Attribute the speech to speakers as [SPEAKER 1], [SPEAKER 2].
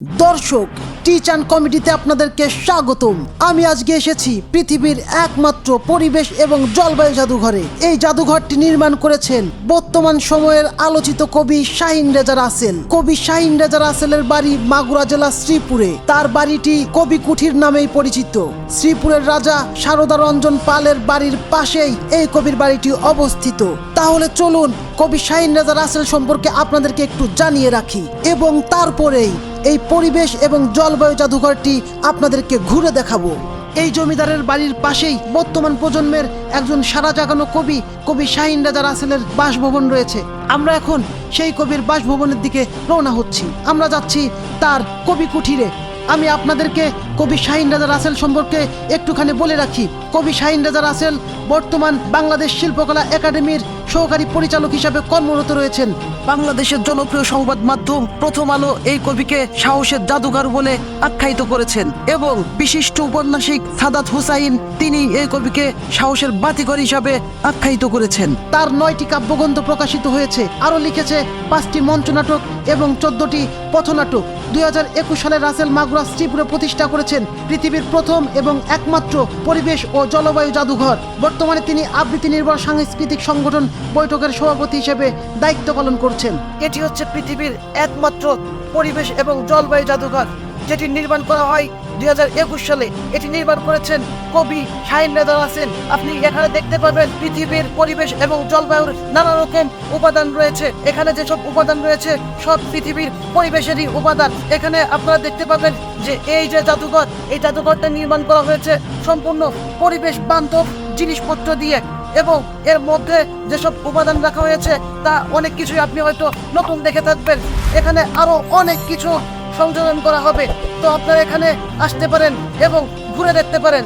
[SPEAKER 1] দর্শক টিচান কমিটিতে আপনাদেরকে স্বাগতম। আমি আজকে এসেছি পৃথিবীর একমাত্র পরিবেশ এবং জলবায়ু জাদুঘরে। এই জাদুঘরটি নির্মাণ করেছেন বর্তমান সময়ের আলোচিত কবি শাহিন রেজা রাসেল। কবি শাহিন রেজা রাসেলের বাড়ি মাগুরা জেলা শ্রীপুরে। তার বাড়িটি কবি কুঠির নামেই পরিচিত। শ্রীপুরের রাজা সারদা রঞ্জন পালের বাড়ির পাশেই এই কবির বাড়িটি অবস্থিত। তাহলে চলুন কবি শাহিন রেজা রাসেল সম্পর্কে আপনাদেরকে একটু জানিয়ে রাখি। এবং তারপরেই এই পরিবেশ এবং জলবায়ু জাদুঘরটি আপনাদেরকে ঘুরে দেখাবো। এই জমিদারের বাড়ির পাশেই বর্তমান প্রজন্মের একজন সারা জাগানো কবি কবি শাহিন রাজা রাসেলের বাসভবন রয়েছে। আমরা এখন সেই কবির বাসভবনের দিকে রওনা হচ্ছি। আমরা যাচ্ছি তার কবি কুঠিরে। আমি আপনাদেরকে কবি শাহিন রাজা রাসেল সম্পর্কে একটুখানি বলে রাখি। কবি শাহিন রাজা রাসেল বর্তমান বাংলাদেশ শিল্পকলা একাডেমির সহকারী পরিচালক হিসাবে কর্মরত রয়েছেন। বাংলাদেশের জনপ্রিয় সংবাদ মাধ্যম প্রথম আলো এই কবিকে সাহসের জাদুঘর বলে আখ্যায়িত করেছেন এবং বিশিষ্ট উপন্যাসিক সাদাত হুসাইন তিনি এই কবিকে সাহসের বাতিঘর হিসাবে আখ্যায়িত করেছেন। তার নয়টি কাব্যগ্রন্থ প্রকাশিত হয়েছে। আরও লিখেছে পাঁচটি মঞ্চনাটক এবং চোদ্দটি পথনাটক। দুই হাজার একুশ সালে রাসেল মাগুরা শ্রীপুরে প্রতিষ্ঠা করেছেন। পৃথিবীর প্রথম এবং একমাত্র পরিবেশ ও জলবায়ু জাদুঘর। বর্তমানে তিনি আবৃত্তি নির্ভর সাংস্কৃতিক সংগঠন বৈঠকের সভাপতি হিসেবে দায়িত্ব পালন করছেন। এটি হচ্ছে পৃথিবীর একমাত্র পরিবেশ এবং জলবায়ু জাদুঘর, যেটি নির্মাণ করা হয় দুই হাজার একুশ সালে। এটি নির্মাণ করেছেন কবি শাহিন রেদা আছেন আপনি এখানে দেখতে পাবেন পৃথিবীর পরিবেশ এবং জলবায়ুর নানা রকম উপাদান রয়েছে। এখানে যেসব উপাদান রয়েছে, সব পৃথিবীর পরিবেশেরই উপাদান। এখানে আপনারা দেখতে পাবেন যে এই যে জাদুঘর, এই জাদুঘরটা নির্মাণ করা হয়েছে সম্পূর্ণ পরিবেশ বান্ধব জিনিসপত্র দিয়ে এবং এর মধ্যে যেসব উপাদান রাখা হয়েছে, তা অনেক কিছুই আপনি হয়তো নতুন দেখে থাকবেন। এখানে আরও অনেক কিছু সংযোজন করা হবে। তো আপনারা এখানে আসতে পারেন এবং ঘুরে দেখতে পারেন।